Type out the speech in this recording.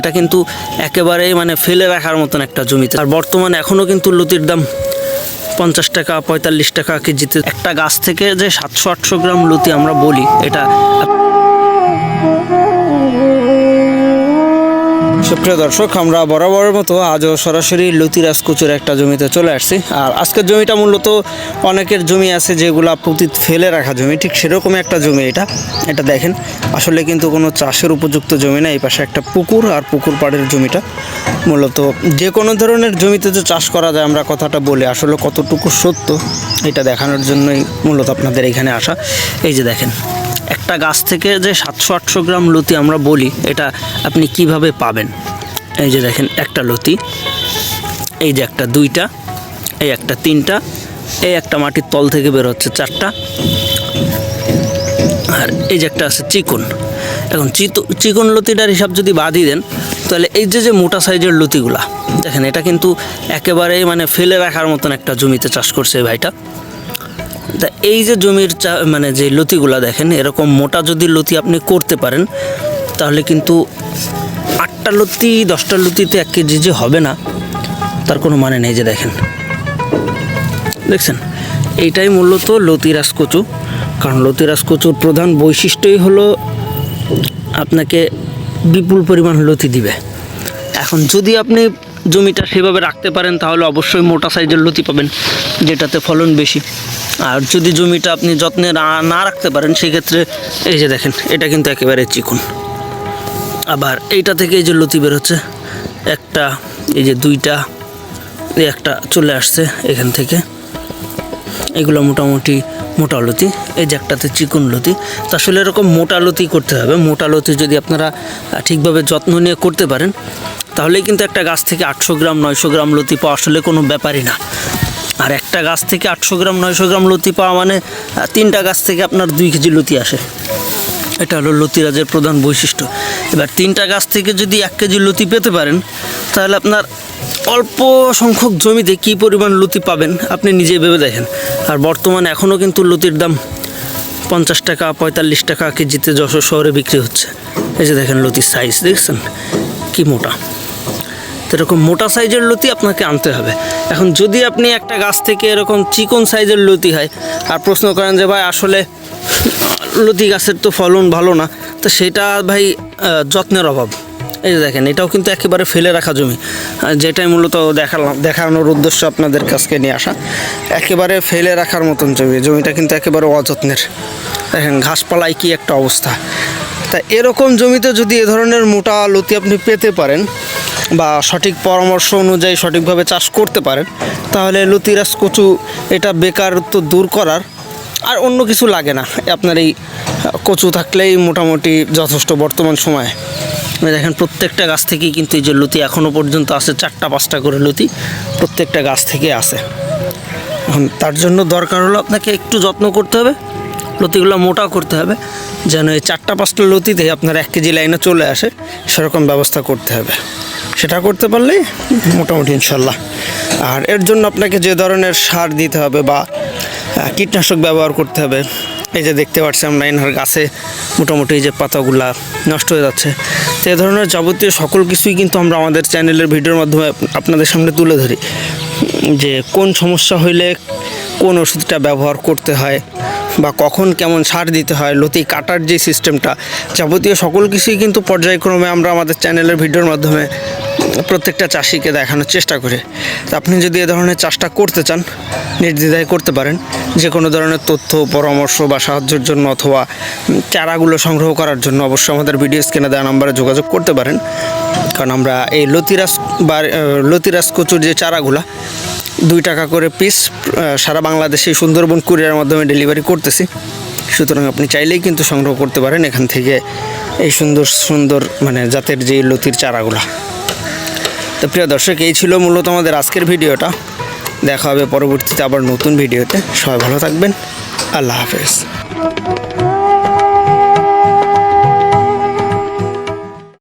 এটা কিন্তু একেবারেই মানে ফেলে রাখার মতন একটা জমিতে আর বর্তমানে এখনও কিন্তু লুতির দাম পঞ্চাশ টাকা, পঁয়তাল্লিশ টাকা কেজিতে। একটা গাছ থেকে যে সাতশো আটশো গ্রাম লুতি আমরা বলি, এটা সুপ্রিয় দর্শক, আমরা বরাবরের মতো আজও সরাসরি লতিরাজ কুচুর একটা জমিতে চলে আসছি। আর আজকের জমিটা মূলত অনেকের জমি আছে যেগুলো পুঁতি ফেলে রাখা জমি, ঠিক সেরকমই একটা জমি এটা। এটা দেখেন, আসলে কিন্তু কোনো চাষের উপযুক্ত জমি না, এই পাশে একটা পুকুর আর পুকুর পাড়ের জমিটা। মূলত যে কোনো ধরনের জমিতে যে চাষ করা যায় আমরা কথাটা বলি, আসলে কতটুকু সত্য, এটা দেখানোর জন্যই মূলত আপনাদের এখানে আসা। এই যে দেখেন একটা গাছ থেকে যে সাতশো, আটশো গ্রাম লতি আমরা বলি, এটা আপনি কীভাবে পাবেন? এই যে দেখেন, একটা লতি, এই যে একটা দুইটা, এই একটা তিনটা, এই একটা মাটির তল থেকে বের হচ্ছে চারটা, আর এই যে একটা আছে চিকন। এখন চিতো, চিকন লতিটার হিসাব যদি বাদই দেন, তাহলে এই যে যে মোটা সাইজের লতিগুলা, দেখেন, এটা কিন্তু একেবারেই মানে ফেলে রাখার মতন একটা জমিতে চাষ করছে ভাইটা। তা এই যে জমির চা মানে যে লতিগুলা দেখেন, এরকম মোটা যদি লতি আপনি করতে পারেন, তাহলে কিন্তু আটটা লতি, দশটা লতিতে এক কেজি যে হবে না, তার কোনো মানে নেই যে দেখেন। দেখছেন? এইটাই মূলত লতিরাজ কচু। কারণ লতিরাজ কচুর প্রধান বৈশিষ্ট্যই হলো আপনাকে বিপুল পরিমাণ লতি দিবে। এখন যদি আপনি জমিটা সেভাবে রাখতে পারেন, তাহলে অবশ্যই মোটা সাইজের লতি পাবেন, যেটাতে ফলন বেশি। আর যদি জমিটা আপনি যত্নে না রাখতে পারেন, সেক্ষেত্রে এই যে দেখেন, এটা কিন্তু একেবারে চিকন। আবার এইটা থেকে এই যে লতি বেরোচ্ছে একটা, এই যে দুইটা একটা চলে আসছে এখান থেকে। এগুলো মোটামুটি মোটা লতি এই যে একটাতে চিকন লতি তো আসলে এরকম মোটা লতি করতে হবে। মোটা লতি যদি আপনারা ঠিকভাবে যত্ন নিয়ে করতে পারেন, তাহলেই কিন্তু একটা গাছ থেকে আটশো গ্রাম, নয়শো গ্রাম লতি পাওয়া আসলে কোনো ব্যাপারই না। আর একটা গাছ থেকে আটশো গ্রাম, নয়শো গ্রাম লতি পাওয়া মানে তিনটা গাছ থেকে আপনার দুই কেজি লতি আসে। এটা হলো লতিরাজের প্রধান বৈশিষ্ট্য। এবার তিনটা গাছ থেকে যদি এক কেজি লতি পেতে পারেন, তাহলে আপনার অল্প সংখ্যক জমিতে কী পরিমাণ লুতি পাবেন? আপনি নিজে ভেবে দেখেন। আর বর্তমানে এখনও কিন্তু লতির দাম পঞ্চাশ টাকা, পঁয়তাল্লিশ টাকা কেজিতে যশোর শহরে বিক্রি হচ্ছে। এই যে দেখেন লতির সাইজ দেখছেন? কি মোটা। এরকম মোটা সাইজের লতি আপনাকে আনতে হবে। এখন যদি আপনি একটা গাছ থেকে এরকম চিকন সাইজের লতি হয়, আর প্রশ্ন করেন যে ভাই, আসলে লতি গাছের তো ফলন ভালো না, তো সেটা ভাই যত্নের অভাব। এই যে দেখেন, এটাও কিন্তু একেবারে ফেলে রাখা জমি। যেটাই মূলত দেখালাম দেখানোর উদ্দেশ্য আপনাদের কাছকে নিয়ে আসা, একেবারে ফেলে রাখার মতন জমি। জমিটা কিন্তু একেবারে অযত্নের। দেখেন, ঘাসপালায় কি একটা অবস্থা। তা এরকম জমিতে যদি এ ধরনের মোটা লতি আপনি পেতে পারেন বা সঠিক পরামর্শ অনুযায়ী সঠিকভাবে চাষ করতে পারেন, তাহলে লতিরাজ কচু এটা বেকারত্ব দূর করার আর অন্য কিছু লাগে না। আপনার এই কচু থাকলেই মোটামুটি যথেষ্ট বর্তমান সময়ে। দেখেন প্রত্যেকটা গাছ থেকেই কিন্তু এই যে লতি এখনও পর্যন্ত আছে, চারটা, পাঁচটা করে লতি প্রত্যেকটা গাছ থেকে আছে। এখন তার জন্য দরকার হলো আপনাকে একটু যত্ন করতে হবে, লতিগুলো মোটা করতে হবে, যেন এই চারটা, পাঁচটা লতিতে আপনার এক কেজি লাইনে চলে আসে, সেরকম ব্যবস্থা করতে হবে। সেটা করতে পারলেই মোটামুটি ইনশাল্লাহ। আর এর জন্য আপনাকে যে ধরনের সার দিতে হবে বা কীটনাশক ব্যবহার করতে হবে এই যে দেখতে পাচ্ছি আমরা এনার গাছে মোটামুটি এই যে পাতাগুলা নষ্ট হয়ে যাচ্ছে। তো এ ধরনের যাবতীয় সকল কিছুই কিন্তু আমরা আমাদের চ্যানেলের ভিডিওর মাধ্যমে আপনাদের সামনে তুলে ধরি। যে কোন সমস্যা হইলে কোন ওষুধটা ব্যবহার করতে হয় বা কখন কেমন সার দিতে হয়, লতি কাটার যে সিস্টেমটা, যাবতীয় সকল কিছুই কিন্তু পর্যায়ক্রমে আমরা আমাদের চ্যানেলের ভিডিওর মাধ্যমে প্রত্যেকটা চাষিকে দেখানোর চেষ্টা করি। তা আপনি যদি এ ধরনের চাষটা করতে চান নির্দ্বিধায় করতে পারেন। যে কোনো ধরনের তথ্য, পরামর্শ বা সাহায্যের জন্য অথবা চারাগুলো সংগ্রহ করার জন্য অবশ্যই আমাদের ভিডিও স্ক্রিনে দেওয়া নাম্বারে যোগাযোগ করতে পারেন। কারণ আমরা এই লতিরাস বা লতিরাস কচুর যে চারাগুলা, দুই টাকা করে পিস সারা বাংলাদেশে সুন্দরবন কুরিয়ারের মাধ্যমে ডেলিভারি করতেছি। সুতরাং আপনি চাইলেই কিন্তু সংগ্রহ করতে পারেন এখান থেকে এই সুন্দর সুন্দর মানে জাতের যে লতির চারাগুলা। তো প্রিয় দর্শক, এই ছিল মূলত আমাদের আজকের ভিডিওটা। দেখা হবে পরবর্তীতে আবার নতুন ভিডিওতে। সবাই ভালো থাকবেন। আল্লাহ হাফেজ।